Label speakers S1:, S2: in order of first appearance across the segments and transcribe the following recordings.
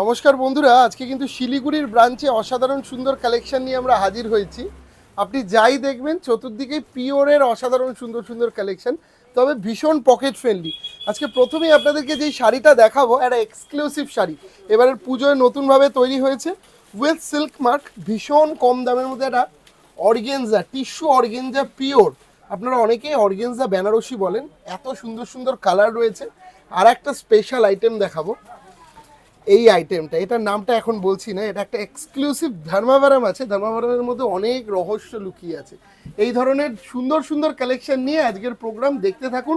S1: নমস্কার বন্ধুরা, আজকে কিন্তু শিলিগুড়ির ব্রাঞ্চে অসাধারণ সুন্দর কালেকশন নিয়ে আমরা হাজির হয়েছি। আপনি যাই দেখবেন, চতুর্দিকে পিওরের অসাধারণ সুন্দর সুন্দর কালেকশন তবে ভীষণ পকেট ফ্রেন্ডলি আজকে প্রথমেই আপনাদেরকে যেই শাড়িটা দেখাবো, একটা এক্সক্লুসিভ শাড়ি। এবারের পুজোয় নতুনভাবে তৈরি হয়েছে উইথ সিল্ক মার্ক ভীষণ কম দামের মধ্যে একটা অর্গেনজা টিস্যু অর্গেনজা পিওর আপনারা অনেকেই অর্গেনজা বেনারসি বলেন, এত সুন্দর সুন্দর কালার রয়েছে। আর একটা স্পেশাল আইটেম দেখাবো। এই আইটেমটা এটার নামটা এখন বলছি না, এটা একটা এক্সক্লুসিভ ধর্মাবারাম আছে। ধর্মাবারামের মধ্যে অনেক রহস্য লুকিয়ে আছে। এই ধরনের সুন্দর সুন্দর কালেকশন নিয়ে আজকের প্রোগ্রাম দেখতে থাকুন।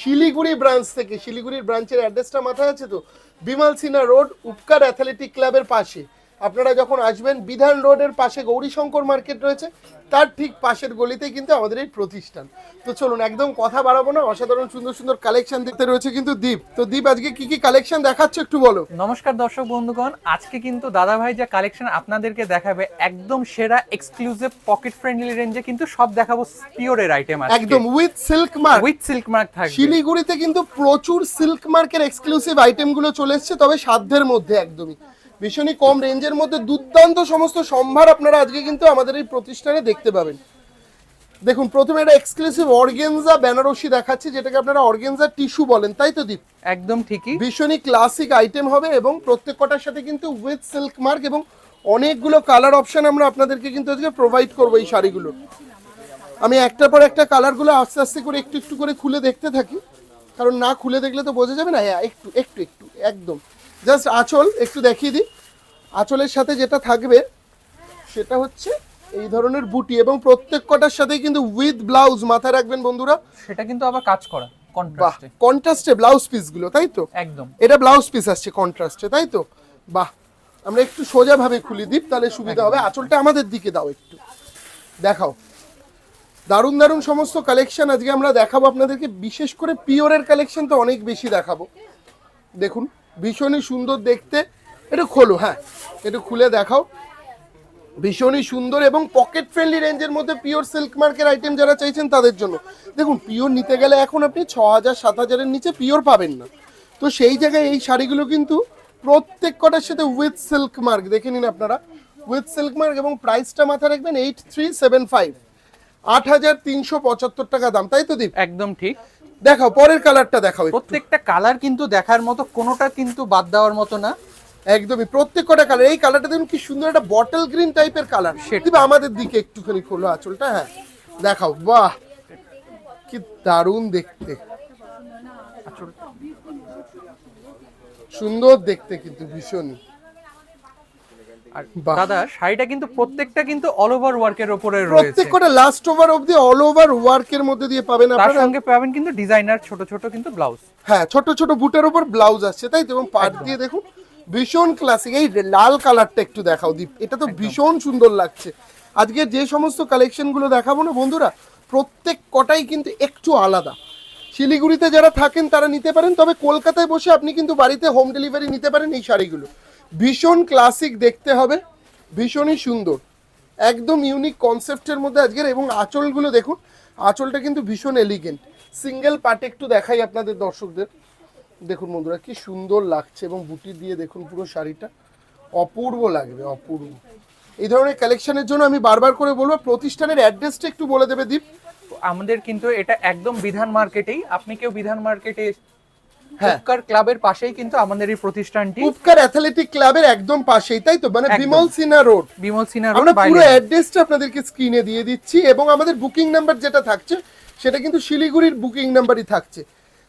S1: শিলিগুড়ি ব্রাঞ্চ থেকে, শিলিগুড়ির ব্রাঞ্চের অ্যাড্রেসটা মাথায় আছে তো? বিমাল সিনহা রোড উপকার অ্যাথলেটিক ক্লাবের পাশে। আপনারা যখন আসবেন বিধান রোডের পাশে গৌরীশঙ্কর মার্কেট রয়েছে তার ঠিক পাশের গলিতেই কিন্তু আমাদের এই প্রতিষ্ঠান। তো চলুন একদম কথা বাড়াবো না অসাধারণ সুন্দর সুন্দর কালেকশন দেখতে রয়েছে কিন্তু দীপ। তো দীপ আজকে কি কি কালেকশন দেখাচ্ছে একটু বলো?
S2: নমস্কার দর্শক বন্ধুগণ আজকে কিন্তু দাদা ভাই যে কালেকশন আপনাদেরকে দেখাবে একদম সেরা এক্সক্লুসিভ পকেট ফ্রেন্ডলি রেঞ্জে কিন্তু সব দেখাবো পিওরের আইটেম আছে
S1: একদম with silk mark
S2: with silk mark থাকবে।
S1: শিলিগুড়িতে কিন্তু প্রচুর সিল্ক মার্কের এক্সক্লুসিভ আইটেমগুলো চলে এসছে তবে সাধ্যের মধ্যে একদমই। ভীষণই কম রেঞ্জের মধ্যে দুর্দান্ত সমস্ত সম্ভার আপনারা আজকে কিন্তু আমাদের এই প্রতিষ্ঠানে দেখতে পাবেন। দেখুন প্রথমে এটা এক্সক্লুসিভ অর্গেনজা বেনারসি দেখাচ্ছি যেটাকে আপনারা অর্গেনজা টিস্যু বলেন তাই তো দীপ?
S2: একদম ঠিকই।
S1: ভীষণই ক্লাসিক আইটেম হবে এবং প্রত্যেক কটার সাথে কিন্তু উইথ সিল্ক মার্ক এবং অনেকগুলো কালার অপশন আমরা আপনাদেরকে কিন্তু আজকে প্রোভাইড করব এই শাড়িগুলো। আমি একটার পর একটা কালারগুলো আস্তে আস্তে করে একটু একটু করে খুলে দেখতে থাকি কারণ না খুলে দেখলে তো বোঝা যাবে না হ্যাঁ একটু একটু একটু একদম। জাস্ট আঁচল একটু দেখিয়ে দিই। আঁচলের সাথে যেটা থাকবে সেটা হচ্ছে এই ধরনের বুটি এবং প্রত্যেক কটার সাথেই কিন্তু উইথ ব্লাউজ মাথায় রাখবেন বন্ধুরা।
S2: সেটা কিন্তু আবার কাজ করা কন্ট্রাস্টে
S1: কন্ট্রাস্টে ব্লাউজ পিসগুলো তাই তো?
S2: একদম।
S1: এটা ব্লাউজ পিস আসছে কন্ট্রাস্টে তাই তো? বাহ আমরা একটু সোজাভাবে খুলি দিই তাহলে সুবিধা হবে। আঁচলটা আমাদের দিকে দাও একটু। দেখাও। দারুণ দারুণ সমস্ত কালেকশন আজকে আমরা দেখাবো। আপনাদেরকে বিশেষ করে পিওরের কালেকশন তো অনেক বেশি দেখাবো। দেখুন। ভীষণই সুন্দর দেখতে। এটা খোলো হ্যাঁ এটা খুলে দেখাও। ভীষণই সুন্দর এবং পকেট ফ্রেন্ডলি রেঞ্জের মধ্যে পিওর সিল্ক মার্কের আইটেম যারা চাইছেন তাদের জন্য। দেখুন পিওর নিতে গেলে এখন আপনি ছ হাজার সাত হাজারের নিচে পিওর পাবেন না। তো সেই জায়গায় এই শাড়িগুলো কিন্তু প্রত্যেক কটার সাথে উইথ সিল্ক মার্ক দেখে নিন আপনারা। উইথ সিল্ক মার্ক এবং প্রাইসটা মাথায় রাখবেন এইট থ্রি সেভেন ফাইভ আট হাজার তিনশো পঁচাত্তর টাকা দাম, তাই তো দীপ?
S2: একদম ঠিক।
S1: দেখাও পরের কালারটা দেখাও
S2: প্রত্যেকটা কালার কিন্তু দেখার মতো কোনোটা কিন্তু বাদ দেওয়ার মতো না।
S1: একদমই প্রত্যেক কটা কালার। এই কালারটা দেখুন কি সুন্দর একটা বটল গ্রিন টাইপের কালার। সেটা আমাদের দিকে একটুখানি খোলো আঁচলটা হ্যাঁ। দেখাও বাহ! কি দারুণ দেখতে। সুন্দর দেখতে কিন্তু ভীষণই।
S2: দাদা শাড়িটা কিন্তু প্রত্যেকটা কিন্তু অল ওভার ওয়ার্কের উপরে রয়েছে।
S1: প্রত্যেক কটা লাস্ট ওভার অবধি অল ওভার ওয়ার্কের মধ্যে দিয়ে পাবেন
S2: তার সঙ্গে পাবেন কিন্তু ডিজাইনার ছোট ছোট কিন্তু ব্লাউজ
S1: হ্যাঁ ছোট ছোট বুটের উপর ব্লাউজ আসছে তাই তো? এবং পাট দিয়ে দেখুন ভীষণ ক্লাসিক এই লাল কালারটা একটু দেখাও দীপ। এটা তো ভীষণ সুন্দর লাগছে। আজকে যে সমস্ত কালেকশনগুলো দেখাবো না বন্ধুরা প্রত্যেক কটাই কিন্তু একটু আলাদা। শিলিগুড়িতে যারা থাকেন তারা নিতে পারেন তবে কলকাতায় বসে আপনি কিন্তু বাড়িতে হোম ডেলিভারি নিতে পারেন এই শাড়িগুলো। ভীষণ ক্লাসিক দেখতে হবে, ভীষণই সুন্দর, একদম ইউনিক কনসেপ্টের মধ্যে আজকের এবং আঁচলগুলো দেখুন, আঁচলটা কিন্তু ভীষণ এলিগেন্ট সিঙ্গেল পার্ট একটু দেখাই আপনাদের দর্শকদের, দেখুন বন্ধুরা কি সুন্দর লাগছে এবং বুটি দিয়ে দেখুন পুরো শাড়িটা, অপূর্ব লাগবে, অপূর্ব, এই ধরনের কালেকশনের জন্য আমি বারবার করে বলব, প্রতিষ্ঠানের অ্যাড্রেসটা একটু বলে দেবে দীপ।
S2: আমাদের কিন্তু এটা একদম বিধান মার্কেটেই আপনি কেউ বিধান মার্কেটে
S1: হ্যাঁ।
S2: উপকার ক্লাবের পাশেই কিন্তু আমাদের এই প্রতিষ্ঠানটি।
S1: উপকার অ্যাথলেটিক ক্লাবের একদম পাশেই তাই তো? মানে বিমল সিনহা রোড।
S2: বিমল সিনহা
S1: আমরা পুরো অ্যাড্রেসটা আপনাদেরকে স্ক্রিনে দিয়ে দিচ্ছি এবং আমাদের বুকিং নাম্বার যেটা থাকছে সেটা কিন্তু শিলিগুড়ির বুকিং নাম্বারই থাকছে।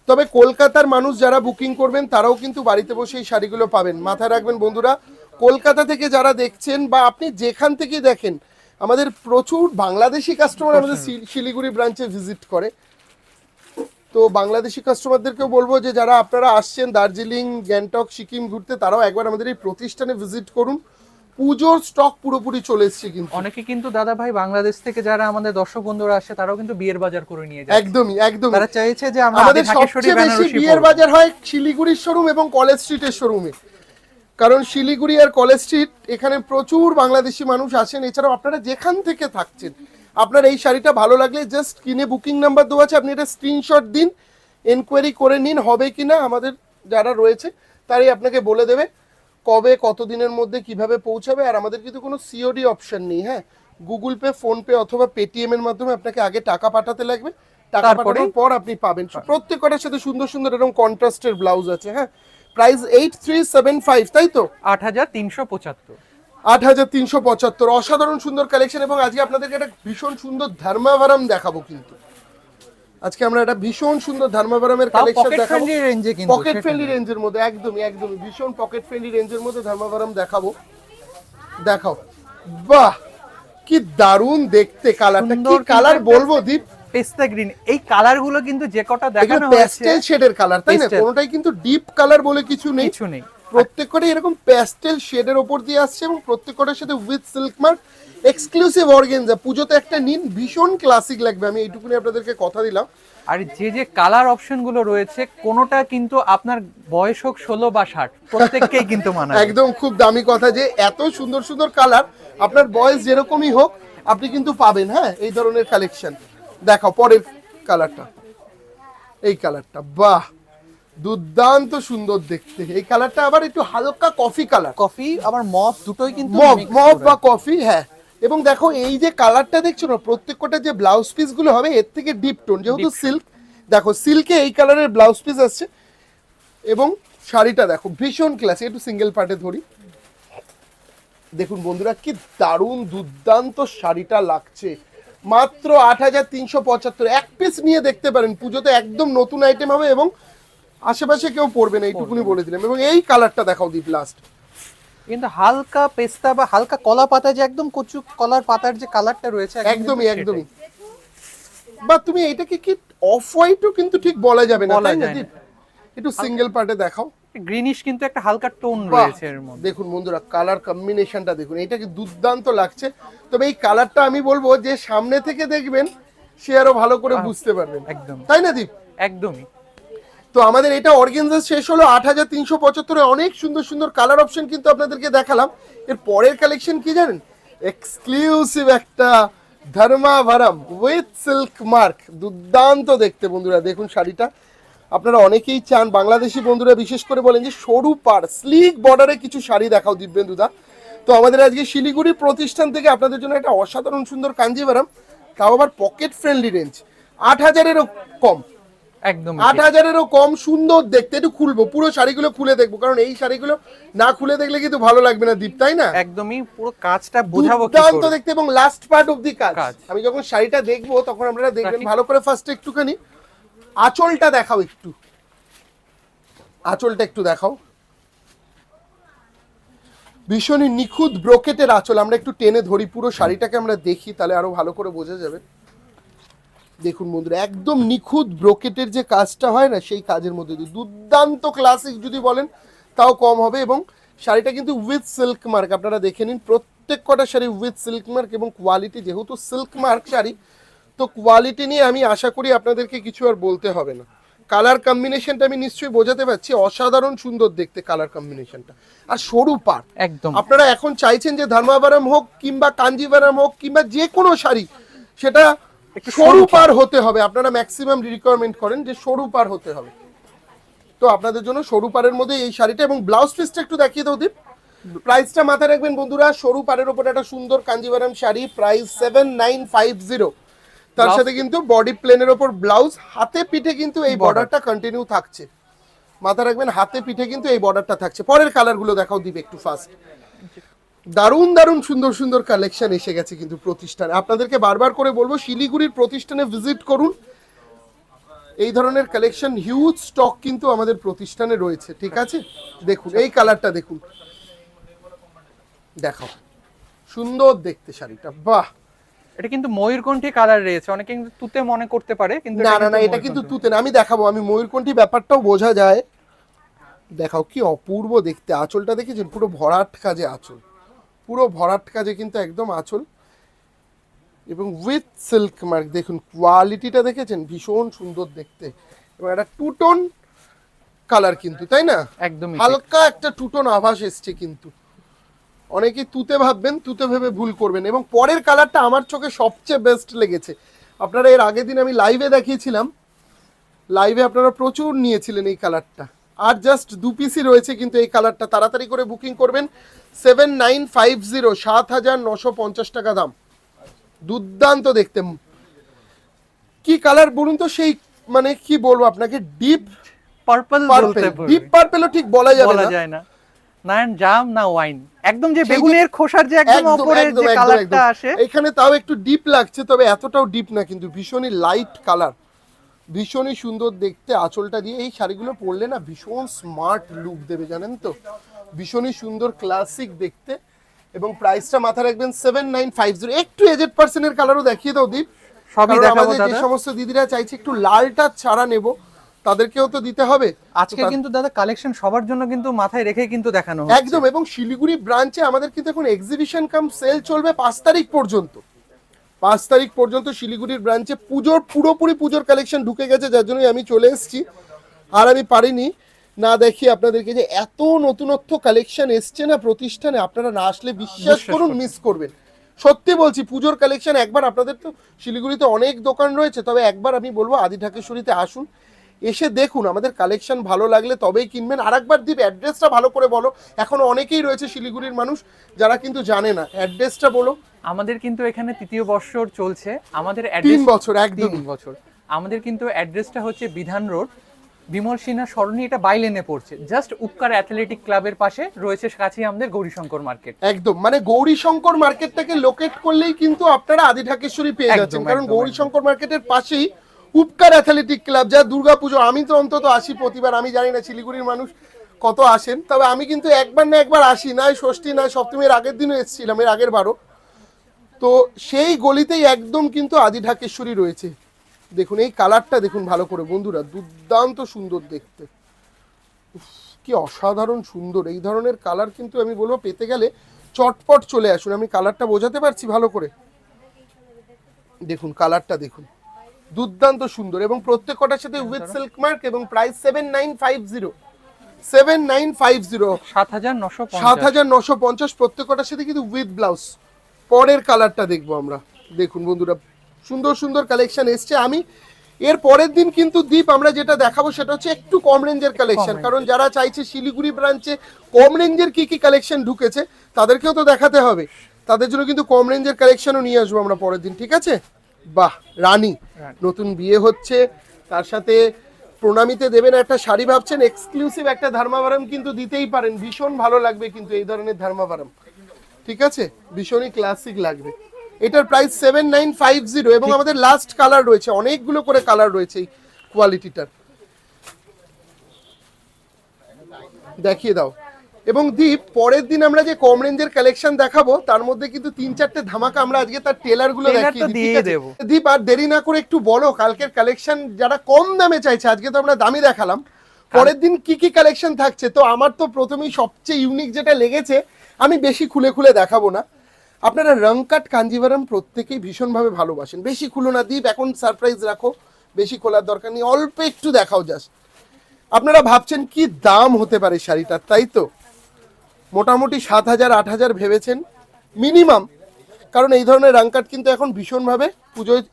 S1: তবে কলকাতার মানুষ যারা বুকিং করবেন তারাও কিন্তু বাড়িতে বসে এই শাড়িগুলো পাবেন। মাথায় রাখবেন বন্ধুরা কলকাতা থেকে যারা দেখছেন বা আপনি যেখান থেকে দেখেন আমাদের প্রচুর বাংলাদেশি কাস্টমার আমাদের শিলিগুড়ি ব্রাঞ্চে ভিজিট করে। তো বাংলাদেশি কাস্টমারদেরকেও বলব যে যারা আপনারা আসছেন দার্জিলিং গ্যাংটক সিকিম ঘুরতে তারাও একবার আমাদের এই প্রতিষ্ঠানে ভিজিট করুন। পুজোর স্টক পুরোপুরি চলে এসছে কিন্তু।
S2: অনেকে কিন্তু দাদা ভাই বাংলাদেশ থেকে যারা আমাদের দর্শক বন্ধুরা আসে তারাও কিন্তু বিয়ের বাজার করে নিয়ে যায়।
S1: একদমই একদমই।
S2: তারা চাইছে যে
S1: আমাদের সবচেয়ে বেশি বিয়ের বাজার হয় শিলিগুড়ির শোরুম এবং কলেজ স্ট্রিটের শোরুমে কারণ শিলিগুড়ি আর কলেজ স্ট্রিট এখানে প্রচুর বাংলাদেশি মানুষ আসেন। এছাড়াও আপনারা যেখান থেকে থাকছেন আপনার এই শাড়িটা ভালো লাগলে জাস্ট কিনে বুকিং নাম্বার দেওয়া আছে আপনি এটা স্ক্রিনশট দিন এনকোয়ারি করে নিন হবে কিনা আমাদের যারা রয়েছে তারাই আপনাকে বলে দেবে কবে কতদিনের মধ্যে কীভাবে পৌঁছাবে আর আমাদের কিন্তু কোনো সিওডি অপশন নেই হ্যাঁ? গুগল পে ফোন পে অথবা পেটিএম এর মাধ্যমে আপনাকে আগে টাকা পাঠাতে লাগবে টাকা? পাঠানোর পর আপনি পাবেন। প্রত্যেকটার সাথে সুন্দর সুন্দর এরকম কন্ট্রাস্টের ব্লাউজ আছে হ্যাঁ? Price eight three seven five তাই তো?
S2: আট হাজার তিনশো পঁচাত্তর।
S1: আট হাজার তিনশো পঁচাত্তর। অসাধারণ সুন্দর কালেকশন এবং আজকে আপনাদেরকে একটা ভীষণ সুন্দর ধর্মাভারাম দেখাবো কিন্তু। আজকে আমরা একটা ভীষণ সুন্দর ধর্মাভারামের কালেকশন দেখাবো। পকেট ফ্রেন্ডলি রেঞ্জের মধ্যে একদমই একদমই ভীষণ পকেট ফ্রেন্ডলি রেঞ্জের মধ্যে ধর্মাভারাম দেখাবো। দেখাও। বাহ! কি দারুণ দেখতে কালারটা কি কালার বলব দীপ?
S2: পেস্তা গ্রিন এই কালারগুলো কিন্তু যে কটা দেখানো হয়েছে
S1: প্যাস্টেল শেডের কালার তাই না। কোনোটাই কিন্তু ডিপ কালার বলে কিছু নেই।
S2: কিছু নেই।
S1: প্রত্যেকটাই এরকম প্যাস্টেল শেডের ওপর দিয়ে আসছে এবং প্রত্যেকটার সাথে with silk mark exclusive organza পুজোতে একটা নিন ভীষণ ক্লাসিক লাগবে। আমি এইটুকুনি আপনাদেরকে কথা দিলাম।
S2: আর যে যে কালার অপশনগুলো রয়েছে কোনোটা কিন্তু আপনার বয়স হোক ষোলো বা ষাট প্রত্যেককেই কিন্তু মানায়
S1: একদম খুব দামি কথা যে এত সুন্দর সুন্দর কালার আপনার বয়স যেরকমই হোক আপনি কিন্তু পাবেন হ্যাঁ? এই ধরনের কালেকশন দেখাও পরের কালারটা এই কালারটা বাহ! দুর্দান্ত সুন্দর দেখতে। এই কালারটা আবার একটু হালকা কফি কালার
S2: কফি আবার মফ দুটোই কিন্তু mix
S1: মব বা কফি হ্যাঁ। এবং দেখো এই যে কালারটা দেখছ না প্রত্যেকটা যে ব্লাউজ পিসগুলো হবে এর থেকে ডিপ টোন যেহেতু সিল্ক দেখো সিল্কে এই কালারের ব্লাউজ পিস আসছে। এবং শাড়িটা দেখো ভীষণ ক্লাসি একটু সিঙ্গেল পার্টে ধরি। দেখুন বন্ধুরা কি দারুণ দুর্দান্ত শাড়িটা লাগছে। মাত্র আট হাজার তিনশো পঁচাত্তর। এক পিস নিয়ে দেখতে পারেন পুজোতে একদম নতুন আইটেম হবে এবং আশেপাশে কেউ পরবে না এইটুকুনি বলে দিলাম এবং এই কালারটা দেখাও দীপ লাস্ট
S2: কিন্তু হালকা পেস্তা বা হালকা কলা পাতা যে একদম কচু কলার পাতার যে কালারটা রয়েছে
S1: একদমই একদমই বা তুমি এটাকে কি অফ হোয়াইটও কিন্তু ঠিক বলা যাবে না তাই না? একটু সিঙ্গেল পার্টে দেখাও।
S2: গ্রিনিশ কিন্তু একটা হালকা টোন রয়েছে এর মধ্যে।
S1: দেখুন বন্ধুরা কালার কম্বিনেশনটা দেখুন। এটা কি দুর্দান্ত লাগছে। তবে এই কালারটা আমি বলব যে সামনে থেকে দেখবেন সে আরও ভালো করে বুঝতে পারবেন।
S2: একদম।
S1: তাই না দীপ?
S2: একদমই।
S1: তো আমাদের এটা অর্গেনজা শেষ হলো আট হাজার তিনশো পঁচাত্তরে। অনেক সুন্দর সুন্দর কালার অপশন কিন্তু আপনাদেরকে দেখালাম। এর পরের কালেকশন কি জানেন? এক্সক্লুসিভ একটা ধর্মাভারাম উইথ সিল্ক মার্ক দুর্দান্ত দেখতে বন্ধুরা, দেখুন শাড়িটা। আপনারা অনেকেই চান, বাংলাদেশি বন্ধুরা বিশেষ করে বলেন যে সরু পার স্লিক বর্ডারে কিছু শাড়ি দেখাও দিব্যেন্দুদা। তো আমাদের আজকে শিলিগুড়ি প্রতিষ্ঠান থেকে আপনাদের জন্য একটা অসাধারণ সুন্দর কাঞ্জিভারাম তাও আবার পকেট ফ্রেন্ডলি রেঞ্জ আট হাজারেরও কম।
S2: একদম
S1: আট হাজারেরও কম সুন্দর দেখতে। একটু খুলবো পুরো শাড়িগুলো খুলে দেখব কারণ এই শাড়িগুলো না খুলে দেখলে কিন্তু ভালো লাগবে না দীপ তাই না?
S2: একদমই পুরো কাজটা বোঝাবো
S1: দুর্দান্ত দেখতে এবং লাস্ট পার্ট অফ দি কাজ। আমি যখন শাড়িটা দেখব তখন আপনারা দেখবেন ভালো করে ফার্স্ট একটুখানি আঁচলটা দেখাও একটু। আঁচলটা একটু দেখাও। ভীষণই নিখুঁত ব্রোকেটের আঁচল। আমরা একটু টেনে ধরি পুরো শাড়িটাকে আমরা দেখি তাহলে আরও ভালো করে বোঝা যাবে। দেখুন বন্ধুরা একদম নিখুঁত ব্রোকেটের যে কাজটা হয় না সেই কাজের মধ্যে দিয়ে। দুর্দান্ত ক্লাসিক যদি বলেন তাও কম হবে এবং শাড়িটা কিন্তু উইথ সিল্ক মার্ক আপনারা দেখে নিন প্রত্যেক কটা শাড়ি উইথ সিল্ক মার্ক এবং কোয়ালিটি যেহেতু সিল্ক মার্ক শাড়ি তো কোয়ালিটি নিয়ে আমি আশা করি আপনাদেরকে কিছু আর বলতে হবে না। কালার কম্বিনেশনটা আমি নিশ্চয়ই বোঝাতে পারছি অসাধারণ সুন্দর দেখতে কালার কম্বিনেশনটা আর সরু পাট
S2: একদম।
S1: আপনারা এখন চাইছেন যে ধর্মাবারাম হোক কিংবা কাঞ্জিভারাম হোক কিংবা যে কোনো শাড়ি সেটা সরু পার হতে হবে। আপনারা ম্যাক্সিমাম রিকোয়ারমেন্ট করেন যে সরু পার হতে হবে। তো আপনাদের জন্য সরু পারের মধ্যে এই শাড়িটা এবং ব্লাউজ পিসটা একটু দেখিয়ে দাও দীপ। প্রাইসটা মাথায় রাখবেন বন্ধুরা সরু পারের উপর একটা সুন্দর Kanjivaram sari price seven nine five zero তার সাথে কিন্তু বডি প্লেনের ওপর ব্লাউজ হাতে পিঠে কিন্তু এই বর্ডারটা কন্টিনিউ থাকছে। মাথা রাখবেন হাতে পিঠে কিন্তু এই বর্ডারটা থাকছে। পরের কালারগুলো দেখাও দিবে একটু ফার্স্ট দারুণ দারুণ সুন্দর সুন্দর কালেকশন এসে গেছে কিন্তু প্রতিষ্ঠানে। আপনাদেরকে বারবার করে বলব শিলিগুড়ির প্রতিষ্ঠানে ভিজিট করুন। এই ধরনের কালেকশন হিউজ স্টক কিন্তু আমাদের প্রতিষ্ঠানে রয়েছে ঠিক আছে? দেখুন এই কালারটা দেখুন। দেখাও। সুন্দর দেখতে শাড়িটা বাহ!
S2: এটা কিন্তু ময়ূরকণ্ঠী কালার রয়েছে অনেকে কিন্তু তুতে মনে করতে পারে কিন্তু
S1: না না না এটা কিন্তু তুতে না আমি দেখাবো আমি ময়ূরকণ্ঠী ব্যাপারটাও বোঝা যায়। দেখাও কি অপূর্ব দেখতে আঁচলটা দেখেছেন? পুরো ভরাট কাজে আঁচল। পুরো ভরাট কাজে কিন্তু একদম আঁচল। এবং উইথ সিল্ক মার্ক দেখুন কোয়ালিটিটা দেখেছেন? ভীষণ সুন্দর দেখতে। এবং একটা টুটন কালার কিন্তু তাই না?
S2: একদম
S1: হালকা একটা টুটন আভাস এসছে কিন্তু। অনেকে তুতে ভাববেন তুতে ভেবে ভুল করবেন। এবং পরের কালারটা আমার চোখে সবচেয়ে বেস্ট লেগেছে। আপনারা এর আগের দিন আমি লাইভে দেখিয়েছিলাম। লাইভে আপনারা প্রচুর নিয়েছিলেন এই কালারটা আর জাস্ট দু পিসই রয়েছে কিন্তু এই কালারটা তাড়াতাড়ি করে বুকিং করবেন। সেভেন নাইন ফাইভ জিরো সাত হাজার নশো পঞ্চাশ টাকা দাম। দুর্দান্ত দেখতে। কি কালার বলুন তো? সেই মানে কি বলব আপনাকে? ডিপ
S2: পার্পল
S1: ডিপ পার্পেলও ঠিক বলা যাবে না।
S2: যায় না। না জাম না ওয়াইন একদম যে বেগুনের খোসার যে একদম উপরের যে কালারটা আসে।
S1: এখানে তাও একটু ডিপ লাগছে তবে এতটাও ডিপ না কিন্তু ভীষণই লাইট কালার ভীষণই সুন্দর দেখতে আঁচলটা দিয়ে। এই শাড়িগুলো পরলে না ভীষণ স্মার্ট লুক দেবে জানেন তো? ভীষণই সুন্দর ক্লাসিক দেখতে। এবং প্রাইসটা মাথায় রাখবেন সেভেন নাইন ফাইভ জিরো একটু এজেড পার্সেন্টের কালারও দেখিয়ে দাও দীপ।
S2: সবই দেখাবো
S1: আমাদের যে সমস্ত দিদিরা চাইছে একটু লালটা ছাড়া নেব তাদেরকেও তো দিতে হবে।
S2: আজকে কিন্তু দাদা কালেকশন সবার জন্য কিন্তু মাথায় রেখে কিন্তু দেখানো
S1: একদম এবং শিলিগুড়ি ব্রাঞ্চে আমাদের কিন্তু এখন এক্সিবিশন কাম সেল চলবে পাঁচ তারিখ পর্যন্ত। পাঁচ তারিখ পর্যন্ত শিলিগুড়ির ব্রাঞ্চে পুজোর পুরোপুরি পুজোর কালেকশন ঢুকে গেছে যার জন্যই আমি চলে এসেছি। আর আমি পারিনি। না দেখি আপনাদেরকে যে এত নতুনত্ব কালেকশন এসছে না প্রতিষ্ঠানে আপনারা না আসলে বিশ্বাস করুন মিস করবেন। সত্যি বলছি পুজোর কালেকশন একবার আপনাদের তো শিলিগুড়িতে অনেক দোকান রয়েছে তবে একবার আমি বলব আদি ঢাকেশ্বরীতে আসুন। এসে দেখুন আমাদের কালেকশন ভালো লাগলে তবেই কিনবেন। আর একবার দ্বীপ অ্যাড্রেসটা ভালো করে বলো। এখনও অনেকেই রয়েছে শিলিগুড়ির মানুষ যারা কিন্তু জানে না। অ্যাড্রেসটা বলো।
S2: আমাদের কিন্তু এখানে তৃতীয় বর্ষর চলছে। আমাদের
S1: তিন বছর একদম।
S2: তিন বছর। আমাদের কিন্তু অ্যাড্রেসটা হচ্ছে বিধান রোড। বিমল সিনহা সরণি এটা বাইলেনে পড়ছে। জাস্ট উপকার অ্যাথলেটিক ক্লাবের পাশে রয়েছে কাছেই আমাদের গৌরীশঙ্কর মার্কেট
S1: একদম। মানে গৌরীশঙ্কর মার্কেটটাকে লোকেট করলেই কিন্তু আপনারা আদি ঢাকেশ্বরী পেয়ে যাচ্ছেন। কারণ গৌরীশঙ্কর মার্কেটের পাশেই উপকার অ্যাথলেটিক ক্লাব যা দুর্গাপুজো আমি তো অন্তত আসি প্রতিবার, আমি জানি না শিলিগুড়ির মানুষ কত আসেন, তবে আমি কিন্তু একবার না একবার আসি নয় ষষ্ঠী নয় সপ্তমীর আগের দিনও এসেছিলাম, এর আগের বারও। তো সেই গলিতেই একদম কিন্তু আদি ঢাকেশ্বরী রয়েছে। দেখুন, এই কালারটা দেখুন ভালো করে, বন্ধুরা, দুর্দান্ত সুন্দর দেখতে। কি অসাধারণ সুন্দর, এই ধরনের কালার কিন্তু আমি বলব, পেতে গেলে চটপট চলে আসুন, আমি কালারটা বোঝাতে পারছি ভালো করে। দেখুন কালারটা দেখুন। দুর্দান্ত সুন্দর এবং প্রত্যেক কটার সাথে উইথ সিল্ক মার্ক এবং price seven nine five zero seven nine five zero
S2: সাত হাজার নশো
S1: সাত হাজার নশো পঞ্চাশ প্রত্যেকটার সাথে কিন্তু উইথ ব্লাউজ পরের কালারটা দেখব আমরা। দেখুন বন্ধুরা সুন্দর সুন্দর কালেকশন এসছে। আমি এর পরের দিন কিন্তু দীপ আমরা যেটা দেখাবো সেটা হচ্ছে একটু কম রেঞ্জের কালেকশন কারণ যারা চাইছে শিলিগুড়ি ব্রাঞ্চে কম রেঞ্জের কি কি কালেকশন ঢুকেছে তাদেরকেও তো দেখাতে হবে। তাদের জন্য কিন্তু কম রেঞ্জের কালেকশনও নিয়ে আসব আমরা পরের দিন ঠিক আছে? বাহ রানী। নতুন বিয়ে হচ্ছে তার সাথে প্রণামীতে দেবেন একটা শাড়ি ভাবছেন এক্সক্লুসিভ একটা ধর্মাবারাম কিন্তু দিতেই পারেন। ভীষণ ভালো লাগবে কিন্তু এই ধরনের ধর্মাবারাম। ঠিক আছে? ভীষণই ক্লাসিক লাগবে। এটার price seven nine five zero এবং আমাদের লাস্ট কালার রয়েছে অনেকগুলো করে কালার রয়েছে এই কোয়ালিটিটার দেখিয়ে দাও। এবং দীপ পরের দিন আমরা যে কম রেঞ্জের কালেকশন দেখাবো তার মধ্যে কিন্তু তিন চারটে ধামাকা আমরা আজকে তার
S2: টেলারগুলো
S1: দেখিয়ে
S2: দেবো।
S1: দীপ আর দেরি না করে একটু বলো কালকের কালেকশন যারা কম দামে চাইছে আজকে তো আমরা দামি দেখালাম পরের দিন কি কি কালেকশন থাকছে? তো আমার তো প্রথমেই সবচেয়ে ইউনিক যেটা লেগেছে আমি বেশি খুলে খুলে দেখাবো না। আপনারা রংকাট কাঞ্জিভারাম প্রত্যেকেই ভীষণভাবে ভালোবাসেন। বেশি খুলো না দীপ এখন সারপ্রাইজ রাখো বেশি খোলার দরকার নেই অল্প একটু দেখাও যাস আপনারা ভাবছেন কি দাম হতে পারে শাড়িটার তাই তো? মোটামুটি সাত হাজার, আট হাজার ভেবেছেন। মিনিমাম। কারণ এই ধরনের রাংকাট কিন্তু এখন ভীষণভাবে পুজোয়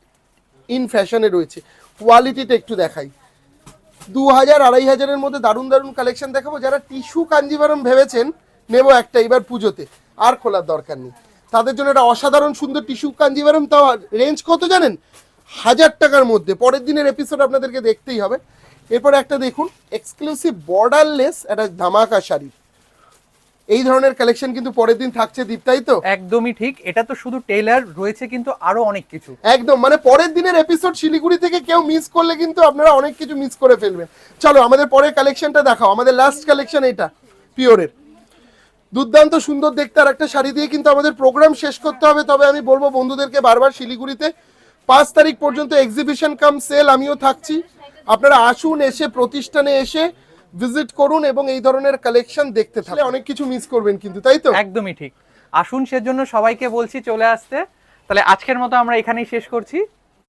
S1: ইন ফ্যাশনে রয়েছে। কোয়ালিটিটা একটু দেখাই। দু হাজার, আড়াই হাজারের মধ্যে দারুণ দারুণ কালেকশন দেখাবো। যারা টিস্যু কাঞ্জিভারম ভেবেছেন, নেব একটা এবার পুজোতে। আর খোলার দরকার নেই। তাদের জন্য একটা অসাধারণ সুন্দর টিস্যু কাঞ্জিভারম তাও রেঞ্জ কত জানেন? হাজার টাকার মধ্যে। পরের দিনের এপিসোড আপনাদেরকে দেখতেই হবে। এরপর একটা দেখুন এক্সক্লুসিভ বর্ডারলেস একটা ধামাকা শাড়ি। এই ধরনের কালেকশন কিন্তু পরের দিন থাকছে দীপ তাই তো?
S2: একদমই ঠিক। এটা তো শুধু টেলার রয়েছে কিন্তু আরও অনেক কিছু।
S1: একদম মানে পরের দিনের এপিসোড শিলিগুড়ি থেকে কেউ মিস করলে কিন্তু আপনারা অনেক কিছু মিস করে ফেলবেন। চলো আমাদের পরের কালেকশনটা দেখাও। আমাদের লাস্ট কালেকশন এটা পিওরের। দুর্দান্ত সুন্দর দেখতে আর একটা শাড়ি দিয়ে কিন্তু আমাদের প্রোগ্রাম শেষ করতে হবে। তবে আমি বলব বন্ধুদেরকে বারবার শিলিগুড়িতে পাঁচ তারিখ পর্যন্ত এক্সিবিশন কাম সেল আমিও থাকছি। আপনারা আসুন এসে প্রতিষ্ঠানে এসে ভিজিট করুন এবং এই ধরনের কালেকশন দেখতে থাকলে অনেক কিছু মিস করবেন কিন্তু তাই তো?
S2: একদমই ঠিক। আসুন সেজন্য সবাইকে বলছি চলে আসতে। তাহলে আজকের মতো আমরা এখানেই শেষ করছি।